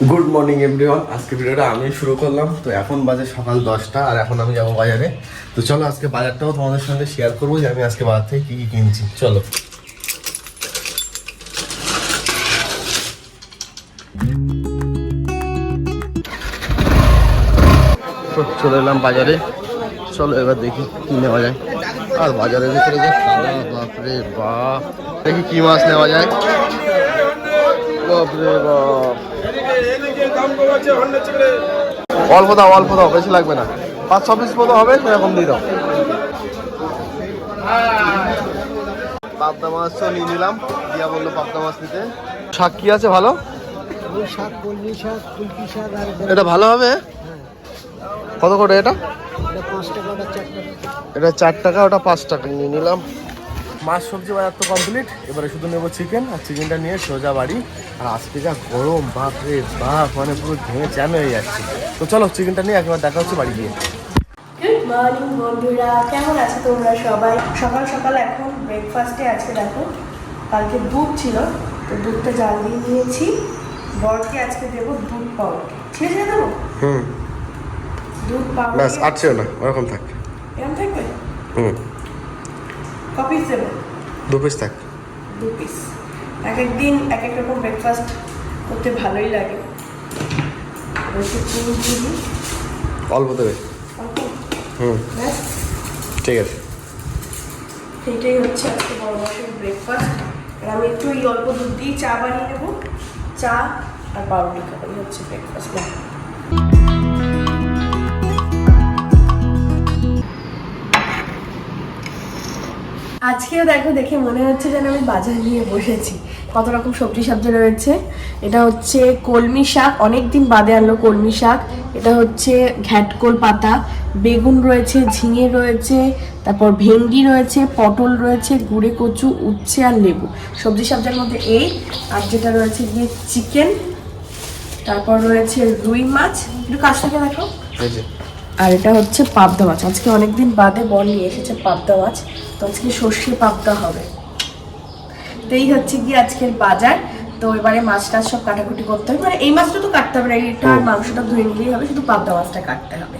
Good morning everyone আজকে ভিডিওটা আমি শুরু করলাম। তো এখন বাজে সকাল দশটা, আর এখন আমি যাব বাজারে। তো চলো, আজকে বাজারটাও তোমাদের সঙ্গে শেয়ার করব যে আমি আজকে বাজার থেকে কী কী কিনছি। চলো। চলে এলাম বাজারে। চলো, এবার দেখি কি নেওয়া যায়। আর বাজারের ভিতরে যে খাওয়া বাপরে বাপ। দেখি কী মাছ নেওয়া যায়। বাপরে বাপ। অল্প দাও অল্প দাও বেশি লাগবে না। পাঁচ ছ পিস মতো হবে সেরকম দিয়ে দাও। পাবদা মাছ তো নিয়ে নিলাম দিয়া বলল পাবদা মাছ নিতে। শাক কি আছে ভালো? শাক কলমি শাক ফুলকি শাক আর এটা ভালো হবে? কত করে এটা? এটা চার টাকা ওটা পাঁচ টাকা নিয়ে নিলাম। মাছ সবজি বাজার তো কমপ্লিট এবারে শুধু নেব চিকেন আর চিকেনটা নিয়ে সোজা বাড়ি। আর আজকে যা গরম বাপ রে বাপ মানে পুরো ঘেমে চ্যান হয়ে যাচ্ছে। তো চলো চিকেনটা নিয়ে একবার দেখা হচ্ছে বাড়ি গিয়ে। গুড মর্নিং বন্ধুরা। কেমন আছো তোমরা সবাই? সকাল সকাল এখন ব্রেকফাস্টে আছে দেখো কালকে দুধ ছিল তো দুধটা জাল দিয়ে নিয়েছি। বরকে আজকে দেবো দুধ পাউডার ছেড়ে ছেড়ে দেবো? হুম। দুধ ব্যাস পাউডার আটছেও না ওরকম থাক। এরকম থাকবে? হুম। কপিস দেবো দু পিস থাক। দু পিস এক এক দিন এক এক রকম ব্রেকফাস্ট করতে ভালোই লাগে। অল্প দেবে। হুম। ঠিক আছে। এইটাই হচ্ছে আজকে বড় মাসের ব্রেকফাস্ট আর আমি একটু এই অল্প দুধ দিয়ে চা বানিয়ে নেব। চা আর পাউরুটি খাব এই হচ্ছে ব্রেকফাস্ট আজকেও দেখো, দেখে মনে হচ্ছে যেন আমি বাজার নিয়ে বসেছি। কত রকম সবজি সবজি রয়েছে। এটা হচ্ছে কলমি শাক অনেক দিন বাদে আনলো কলমি শাক। এটা হচ্ছে ঘ্যাটকোল পাতা, বেগুন রয়েছে, ঝিঙে রয়েছে, তারপর ভেন্ডি রয়েছে, পটল রয়েছে, গুড়ে কচু, উচ্ছে আর লেবু। সবজি সবজির মধ্যে এই, আর যেটা রয়েছে গিয়ে চিকেন, তারপর রয়েছে রুই মাছ। একটু কাছ থেকে দেখো। আর এটা হচ্ছে পাবদা মাছ। আজকে অনেকদিন বাদে বর নিয়ে এসেছে পাবদা মাছ। তো আজকে সর্ষে পাবদা হবে। তো এই হচ্ছে কি আজকের বাজার। তো এবারে মাছ টাছ সব কাটাকুটি করতে হবে। মানে এই মাছটা তো কাটতে হবে না এইটা আর মাংসটা ধুয়ে নিলেই হবে শুধু পাবদা মাছটা কাটতে হবে।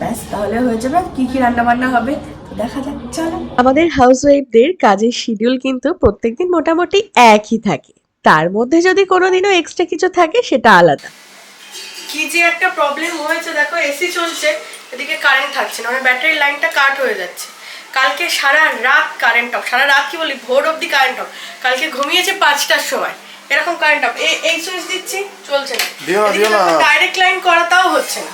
ব্যাস তাহলে হয়ে যাবে। কি কি রান্না বান্না হবে তো দেখা যাক। চলো। আমাদের হাউসওয়াইফদের কাজের শিডিউল কিন্তু প্রত্যেকদিন মোটামুটি একই থাকে। তার মধ্যে যদি কোনোদিনও এক্সট্রা কিছু থাকে সেটা আলাদা। কি যে একটা প্রবলেম হয়েছে দেখো এসি চলছে। এদিকে কারেন্ট থাকছে না মানে ব্যাটারির লাইনটা কাট হয়ে যাচ্ছে। কালকে সারা রাত কারেন্ট অফ সারা রাত কি বলি ভোর অবধি কারেন্ট অফ কালকে ঘুমিয়েছে পাঁচটার সময়। এরকম কারেন্ট অফ এই সুইচ দিচ্ছি চলছে না। দিও না, দিও না। ডাইরেক্ট লাইন করাটাও হচ্ছে না।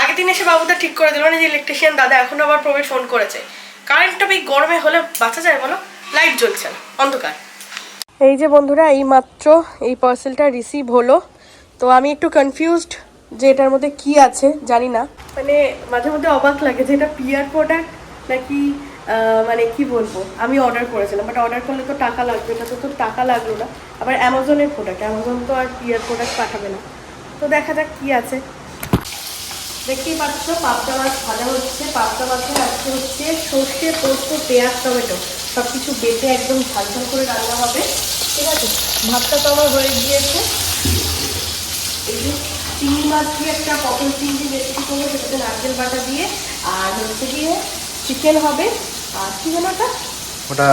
আগের দিন এসে বাবুদা ঠিক করে দিল না যে ইলেকট্রিশিয়ান দাদা এখন আবার প্রবীর ফোন করেছে। কারেন্টটা এই গরমে হলে বাঁচা যায় বলো? লাইট জ্বলছে না অন্ধকার। এই যে বন্ধুরা এই মাত্র এই পার্সেলটা রিসিভ হলো। তো আমি একটু কনফিউজড যে এটার মধ্যে কি আছে, জানি না। মানে মাঝে মধ্যে অবাক লাগে যে এটা পিয়ার প্রোডাক্ট নাকি মানে কি বলব? আমি অর্ডার করেছিলাম বাট অর্ডার করলে তো টাকা লাগবে এটা তো টাকা লাগল না। আবার অ্যামাজনের প্রোডাক্ট অ্যামাজন তো আর পিয়ার প্রোডাক্ট পাঠাবে না। তো দেখা যাক কি আছে। দেখতেই পাচ্ছ, পাবদা মাছ ভাজা হচ্ছে, পাবদা মাছের আজকে হচ্ছে সর্ষে, পোস্ত, পেঁয়াজ, টমেটো। সব কিছু বেটে একদম ঝাল ঝাল করে রান্না হবে। ঠিক আছে? ভাতটা তো আমার হয়ে গিয়েছে। এই মাছ দিয়ে একটা পটল চিংড়ি রেসিপি করব সেটাতে নারকেল বাটা দিয়ে আর হচ্ছে গিয়ে চিকেন হবে। আর কি যেন ওটা? ওটা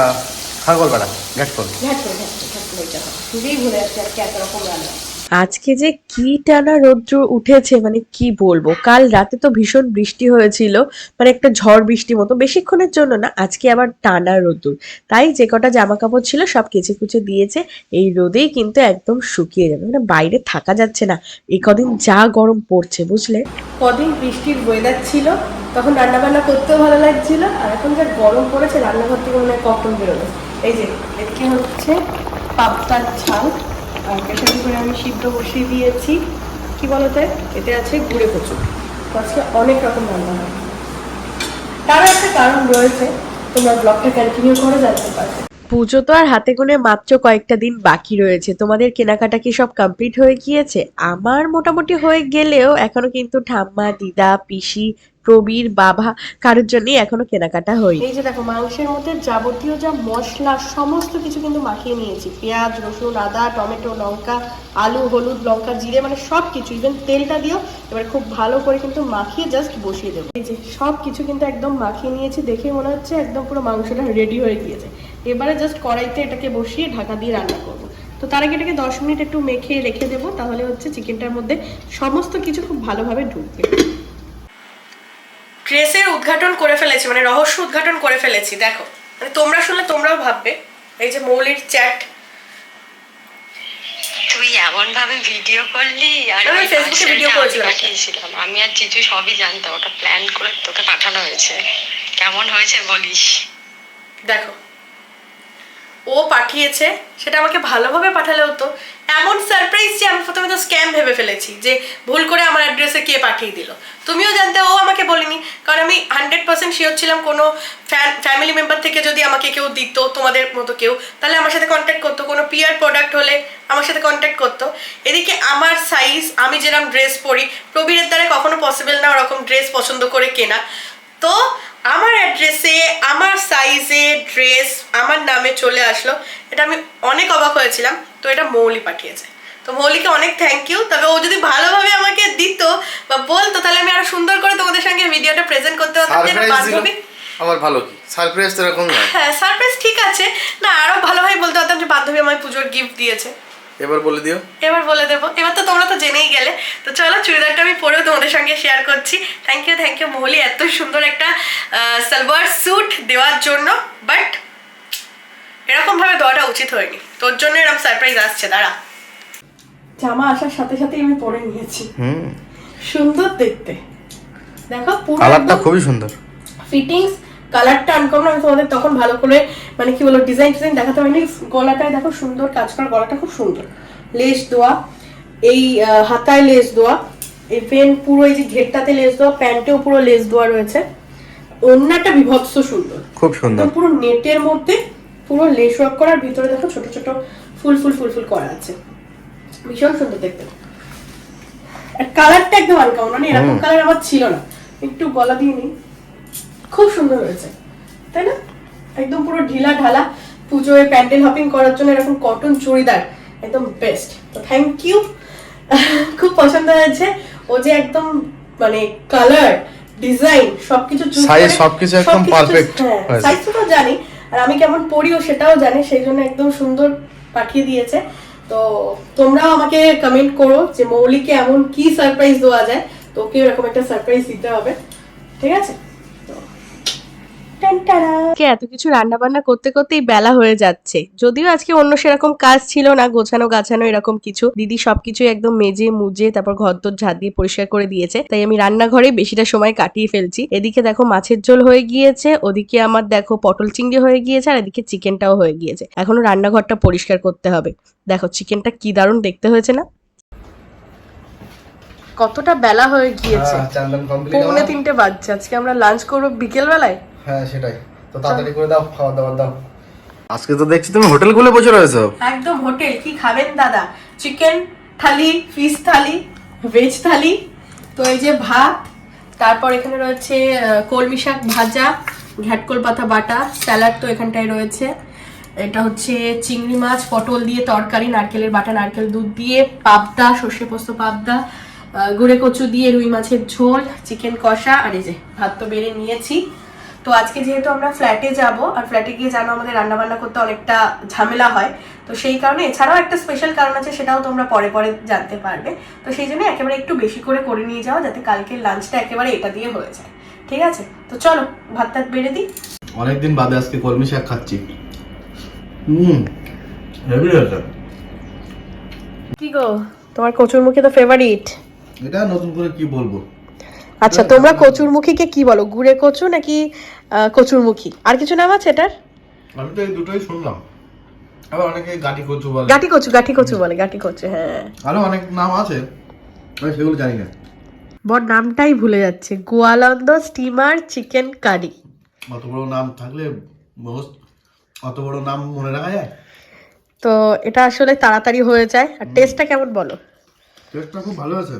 খাগল বাটা ঘাটকল ঘাটকল ঘাটকল ঘাটকল এটা হবে। ভুলে যাচ্ছে আজকে এত রকম রান্না। আজকে যে কি টানা রৌদ্র উঠেছে মানে কি বলব? কাল রাতে তো ভীষণ বৃষ্টি হয়েছিল মানে একটা ঝড় বৃষ্টি মতো। বেশিক্ষণের জন্য না, আজকে আবার টানা রোদ্দুর। তাই যে কটা জামা কাপড় ছিল, সব কেচে কুচে দিয়েছে। এই রোদেই কিন্তু একদম শুকিয়ে যাবে। মানে বাইরে থাকা যাচ্ছে না। এই কদিন যা গরম পড়ছে, বুঝলে? কদিন বৃষ্টির ওয়েদার ছিল, তখন রান্না বান্না করতেও ভালো লাগছিল, আর এখন যা গরম পড়েছে, রান্নাঘর থেকে মনে হয় কখন বেরোবে। এই যে এদিকে হচ্ছে ঝাল। আর প্রেশার করে আমি সিদ্ধ বসিয়ে দিয়েছি। কি বলতে? এতে আছে গুঁড়ে কচু। তো আজকে অনেক রকম রান্না হবে তারও একটা কারণ রয়েছে, তোমরা ব্লগটা কন্টিনিউ করে জানতে পারবে। পুজো তো আর হাতে গোনে মাত্র কয়েকটা দিন বাকি রয়েছে। তোমাদের কেনাকাটা কি সব কমপ্লিট হয়ে গিয়েছে? আমার মোটামুটি হয়ে গেলেও এখনও কিন্তু ঠাম্মা, দিদা, পিসি প্রবীর বাবা কারোর জন্যই এখনও কেনাকাটা হয়নি। এই যে দেখো, মাংসের মধ্যে যাবতীয় যা মশলা, সমস্ত কিছু কিন্তু মাখিয়ে নিয়েছি। পেঁয়াজ, রসুন, আদা, টমেটো, লঙ্কা, আলু, হলুদ, লঙ্কা, জিরে মানে সব কিছু ইভেন তেলটা দিও এবার খুব ভালো করে কিন্তু মাখিয়ে জাস্ট বসিয়ে দেবো। এই যে সব কিছু কিন্তু একদম মাখিয়ে নিয়েছি, দেখে মনে হচ্ছে একদম পুরো মাংসটা রেডি হয়ে গিয়েছে। এবারে জাস্ট কড়াইতে এটাকে বসিয়ে ঢাকা দিয়ে রান্না করব। তো তার আগে এটাকে দশ মিনিট একটু মেখে রেখে দেবো, তাহলে হচ্ছে চিকেনটার মধ্যে সমস্ত কিছু খুব ভালোভাবে ঢুকবে। ড্রেসের উদ্ঘাটন করে ফেলেছি মানে রহস্য উদ্ঘাটন করে ফেলেছি দেখো। মানে তোমরা শুনলে তোমরাও ভাববে এই যে মৌলির চ্যাট। তুই এমন ভাবে ভিডিও করলি আর আমি ফেসবুকে আমি করেছিলাম। পাঠিয়েছিলাম। আমি আর জিজু সবই জানতাম ওটা প্ল্যান করে তোকে পাঠানো হয়েছে। কেমন হয়েছে বলিস? দেখো ও পাঠিয়েছে, সেটা আমাকে ভালোভাবে পাঠালে হতো। এমন সারপ্রাইজ যে আমি প্রথমে তো স্ক্যাম ভেবে ফেলেছি যে ভুল করে আমার অ্যাড্রেসে কে পাঠিয়ে দিল। তুমিও জানতে, ও আমাকে বলিনি। কারণ আমি হান্ড্রেড পার্সেন্ট শিওর ছিলাম কোনো ফ্যামিলি মেম্বার থেকে যদি আমাকে কেউ দিত, তোমাদের মতো কেউ, তাহলে আমার সাথে কন্ট্যাক্ট করতো। কোনো পিয়ার প্রোডাক্ট হলে আমার সাথে কন্ট্যাক্ট করতো। এদিকে আমার সাইজ আমি যেরকম ড্রেস পরি, প্রবীরের দ্বারা কখনো পসিবল না ওরকম ড্রেস পছন্দ করে কেনা। তো আমার অ্যাড্রেসে আমার সাইজে ড্রেস আমার নামে চলে আসলো এটা আমি অনেক অবাক হয়েছিলাম। তো এটা মৌলি পাঠিয়েছে। তো মৌলিকে অনেক থ্যাংক ইউ তবে ও যদি ভালোভাবে আমাকে দিত বা বলতো তাহলে আমি আরও সুন্দর করে তোমাদের সঙ্গে ভিডিওটা প্রেজেন্ট করতে পারতাম যেটা বান্ধবী আবার ভালো কি? সারপ্রাইজ তো এরকম হ্যাঁ সারপ্রাইজ ঠিক আছে। না আরও ভালোভাবে বলতে পারতাম যে বান্ধবী আমায় পুজোর গিফট দিয়েছে। এবার বলে দিও। এবার বলে দেবো। এবার তো তোমরা তো জেনেই গেলে। তো চলো চুড়িদারটা আমি পরেও তোমাদের সঙ্গে শেয়ার করছি। Thank you thank you Mohuli এত সুন্দর একটা সালোয়ার স্যুট দেওয়ার জন্য। বাট এরকম ভাবে দেওয়াটা উচিত হয়নি। তোর জন্য এরকম সারপ্রাইজ আসছে। দাঁড়া। জামা আসার সাথে সাথেই আমি পরে নিয়েছি। হুম। সুন্দর দেখতে। দেখো পুরো কালারটা খুবই সুন্দর। ফিটিংস কালারটা আনকমন আমি তোমাদের তখন ভালো করে মানে কি বলব ডিজাইন ডিজাইন দেখাতে পারিনি। গলাটায় দেখো সুন্দর কাজ করা গলাটা খুব সুন্দর। লেস দেওয়া এই হাতায় লেস দেওয়া ইভেন পুরো এই যে ঘেরটাতে লেস দেওয়া প্যান্টেও পুরো লেস দেওয়া রয়েছে। অন্যটা বিভৎস সুন্দর। খুব সুন্দর। পুরো নেটের মধ্যে পুরো লেস ওয়ার্ক করার ভিতরে দেখো ছোট ছোট ফুল ফুল ফুল ফুল করা আছে। ভীষণ সুন্দর দেখতে। আর কালারটা একদম আনকমন মানে এরকম কালার আমার ছিল না। একটু গলা দিয়ে নিই। খুব সুন্দর হয়েছে। তাই না? একদম পুরো ঢিলা ঢালা। পুজোয় প্যান্ডেল হপিং করার জন্য এরকম কটন চুড়িদার একদম বেস্ট তো থ্যাংক ইউ খুব পছন্দ হয়েছে। ও যে একদম মানে কালার ডিজাইন সবকিছু করে- সবকিছু একদম perfect হ্যাঁ সাইজ তো জানি। আর আমি কেমন পড়িও সেটাও জানি সেই জন্য একদম সুন্দর পাঠিয়ে দিয়েছে। তো তোমরাও আমাকে কমেন্ট করো যে মৌলিকে এমন কি সারপ্রাইজ দেওয়া যায়। তো ওকে এরকম একটা সারপ্রাইজ দিতে হবে। ঠিক আছে? এত কিছু রান্না বান্না করতে করতেই বেলা হয়ে যাচ্ছে। যদিও আজকে অন্য সেরকম কাজ ছিল না গোছানো গাছানো এরকম কিছু। দিদি সবকিছু একদম মেজে মুজে তারপর ঘর দর ঝাঁট দিয়ে পরিষ্কার করে দিয়েছে। তাই আমি রান্নাঘরে বেশিটা সময় কাটিয়ে ফেলছি। এদিকে দেখো মাছের ঝোল হয়ে গিয়েছে ওদিকে আমার দেখো পটল চিংড়ি হয়ে গিয়েছে আর এদিকে চিকেনটাও হয়ে গিয়েছে। এখনও রান্নাঘরটা পরিষ্কার করতে হবে। দেখো চিকেনটা কি দারুণ দেখতে হয়েছে না? কতটা বেলা হয়ে গিয়েছে। হ্যাঁ, পৌনে তিনটে বাজছে। আজকে আমরা লাঞ্চ করব বিকেল বেলায় হ্যাঁ সেটাই। তো তাড়াতাড়ি করে দাও খাওয়া দাওয়া দাও। আজকে তো দেখছি তুমি হোটেল খুলে বসে রয়েছো। একদম হোটেল কি খাবেন দাদা? Chicken thali fish thali veg thali তো এই যে ভাত তারপর এখানে রয়েছে কলমি শাক ভাজা ঘ্যাটকল পাতা বাটা স্যালাড তো এখানটায় রয়েছে। এটা হচ্ছে চিংড়ি মাছ পটল দিয়ে তরকারি নারকেলের বাটা নারকেল দুধ দিয়ে পাবদা সর্ষে পোস্ত পাবদা গুঁড়ে কচু দিয়ে রুই মাছের ঝোল চিকেন কষা আর এই যে ভাত তো বেড়ে নিয়েছি। তো আজকে যেহেতু আমরা ফ্ল্যাটে যাব আর ফ্ল্যাটে গিয়ে জানো আমাদের রান্না বান্না করতে অনেকটা ঝামেলা হয় তো সেই কারণে এছাড়াও একটা স্পেশাল কারণ আছে সেটাও তোমরা পরে পরে জানতে পারবে। তো সেই জন্য একেবারে একটু বেশি করে করে নিয়ে যাও যাতে কালকে লাঞ্চটা একেবারে এটা দিয়ে হয়ে যায়। ঠিক আছে? তো চলো ভাত টাত বেড়ে দিই। অনেকদিন বাদে আজকে কলমি শাক খাচ্ছি। হুম হেভি হয়েছে। কি গো? তোমার কচুর মুখে তো ফেভারিট এটা নতুন করে কি বলব? আচ্ছা তোমরা কচুর মুখীকে কি বলো? গুড়ে কচু নাকি কচুর মুখী আর কিছু নাম আছে এটার? আমি তো এই দুটোই শুনলাম। আবার অনেকে গাটি কচু বলে। গাটি কচু গাটি কচু বলে গাটি কচু হ্যাঁ। আরও অনেক নাম আছে আমি সেগুলো জানি না। বর নামটাই ভুলে যাচ্ছে। Goalundo steamer chicken curry. অত বড় নাম থাকলে অত বড় নাম মনে রাখা যায়? তো এটা আসলে তাড়াতাড়ি হয়ে যায়। আর টেস্টটা কেমন বলো? টেস্টটা খুব ভালো হয়েছে।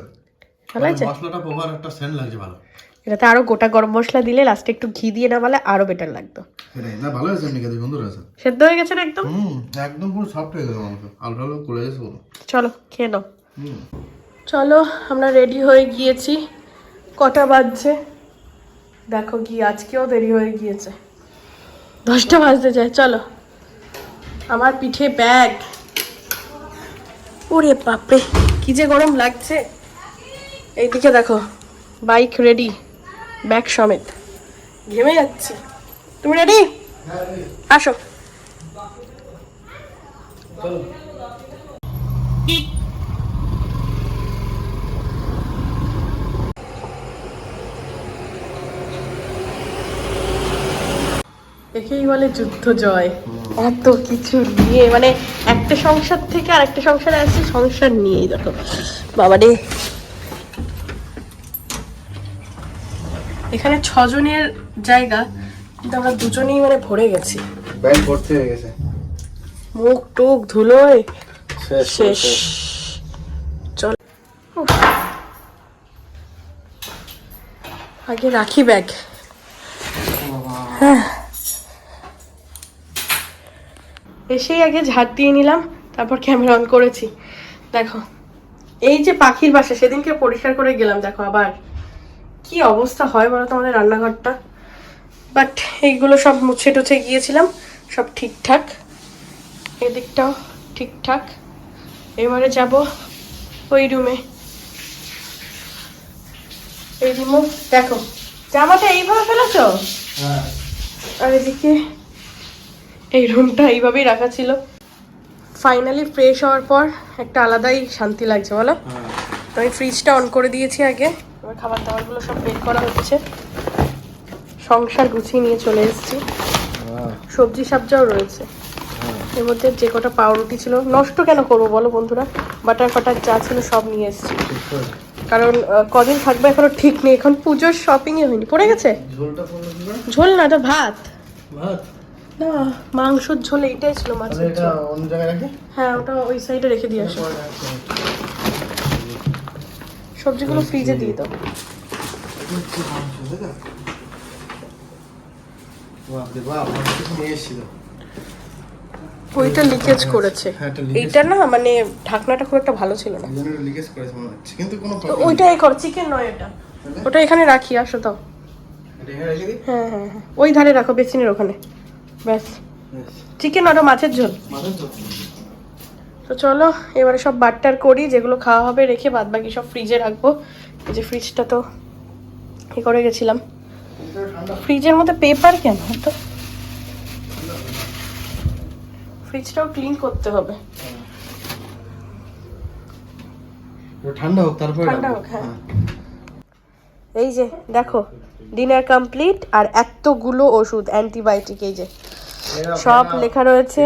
ভালো হয়েছে মশলাটা প্রপার একটা সেন্ট লাগছে ভালো। এটাতে আরও গোটা গরম মশলা দিলে লাস্টে একটু ঘি দিয়ে নামালে আরও বেটার লাগতো। না ভালো হয়েছে খেতে সুন্দর হয়েছে। সেদ্ধ হয়ে গেছে না একদম? হুম একদম পুরো সফট হয়ে গেছে মাংস আলু গেছে পুরো। চলো খেয়ে নাও। চলো আমরা রেডি হয়ে গিয়েছি। কটা বাজছে? দেখো কি আজকেও দেরি হয়ে গিয়েছে। দশটা বাজতে যায় চলো। আমার পিঠে ব্যাগ ওরে বাপরে কি যে গরম লাগছে। এইদিকে দেখো বাইক রেডি ব্যাগ সমেত। ঘেমে যাচ্ছি। তুমি রেডি আসো। একেই বলে যুদ্ধ জয়। এত কিছু নিয়ে মানে একটা সংসার থেকে আর একটা সংসারে আসছে সংসার নিয়েই দেখো। বাবা রে এখানে ছজনের জায়গা কিন্তু আমরা দুজনেই মানে ভরে গেছি। ব্যাগ ভর্তি হয়ে গেছে। মুখ টুক ধুলোয় শেষ চল। আগে রাখি ব্যাগ। হ্যাঁ। এসেই আগে ঝাড় দিয়ে নিলাম তারপর ক্যামেরা অন করেছি। দেখো এই যে পাখির বাসা সেদিনকে পরিষ্কার করে গেলাম দেখো আবার। কি অবস্থা হয় বলো তো আমাদের রান্নাঘরটা? বাট এইগুলো সব মুছে টুছে গিয়েছিলাম সব ঠিকঠাক। এদিকটাও ঠিকঠাক। এবারে যাব ওই রুমে এই রুমও দেখো জামাটা এইভাবে ফেলেছো? আর এদিকে এই রুমটা এইভাবেই রাখা ছিল। ফাইনালি ফ্রেশ হওয়ার পর একটা আলাদাই শান্তি লাগছে বলো? তো আমি ফ্রিজটা অন করে দিয়েছি আগে। খাবার দাবারগুলো সব বের করা হচ্ছে। সংসার গুছিয়ে নিয়ে চলে এসেছি। সবজি সাবজাও রয়েছে। এর মধ্যে যে কটা পাউরুটি ছিল নষ্ট কেন করব বলো বন্ধুরা? বাটার ফাটার যা ছিল সব নিয়ে এসেছি। কারণ কদিন থাকবে এখনও ঠিক নেই। এখন পুজোর শপিংই হয়নি। পড়ে গেছে? ঝোল না এটা ভাত। না মাংসর ঝোল এইটাই ছিল রাখি? হ্যাঁ ওটা ওই সাইডে রেখে দিয়ে আসো। সবজিগুলো ফ্রিজে দিয়ে দাও। ওইটা লিকেজ করেছে। হ্যাঁ, এইটা না মানে ঢাকনাটা খুব একটা ভালো ছিল না। লিকেজ করেছে মনে হচ্ছে কিন্তু কোনো। ওইটা এই কর চিকেন নয় এটা। ওটা এখানে রাখি আসো দাও। দিই? হ্যাঁ হ্যাঁ হ্যাঁ। ওই ধারে রাখো বেসিনের ওখানে। ব্যাস। চিকেন ওটা মাছের ঝোল। মাথায় তো তো চলো এবারে সব বাট্টার করি যেগুলো খাওয়া হবে রেখে বাদ বাকি সব ফ্রিজে রাখব এই যে ফ্রিজটা তো এ করে গেছিলাম ফ্রিজের মধ্যে পেপার কেন তো ফ্রিজটাও ক্লিন করতে হবে ঠান্ডা হোক তারপরে ঠান্ডা হোক, হ্যাঁ। এই যে দেখো ডিনার কমপ্লিট আর এতগুলো ওষুধ অ্যান্টিবায়োটিক এই যে। সব লেখা রয়েছে।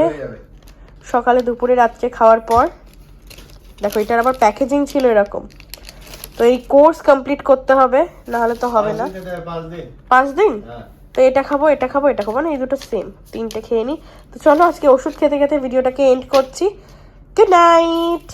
সকালে দুপুরে রাত্রে খাওয়ার পর। দেখো এটার আবার প্যাকেজিং ছিল এরকম। তো এই কোর্স কমপ্লিট করতে হবে নাহলে তো হবে না। পাঁচ দিন হ্যাঁ। তো এটা খাব এটা খাব এটা খাব না এই দুটো সেম তিনটে খেয়ে নিই তো চলো আজকে ওষুধ খেতে খেতে ভিডিওটাকে এন্ড করছি। Good night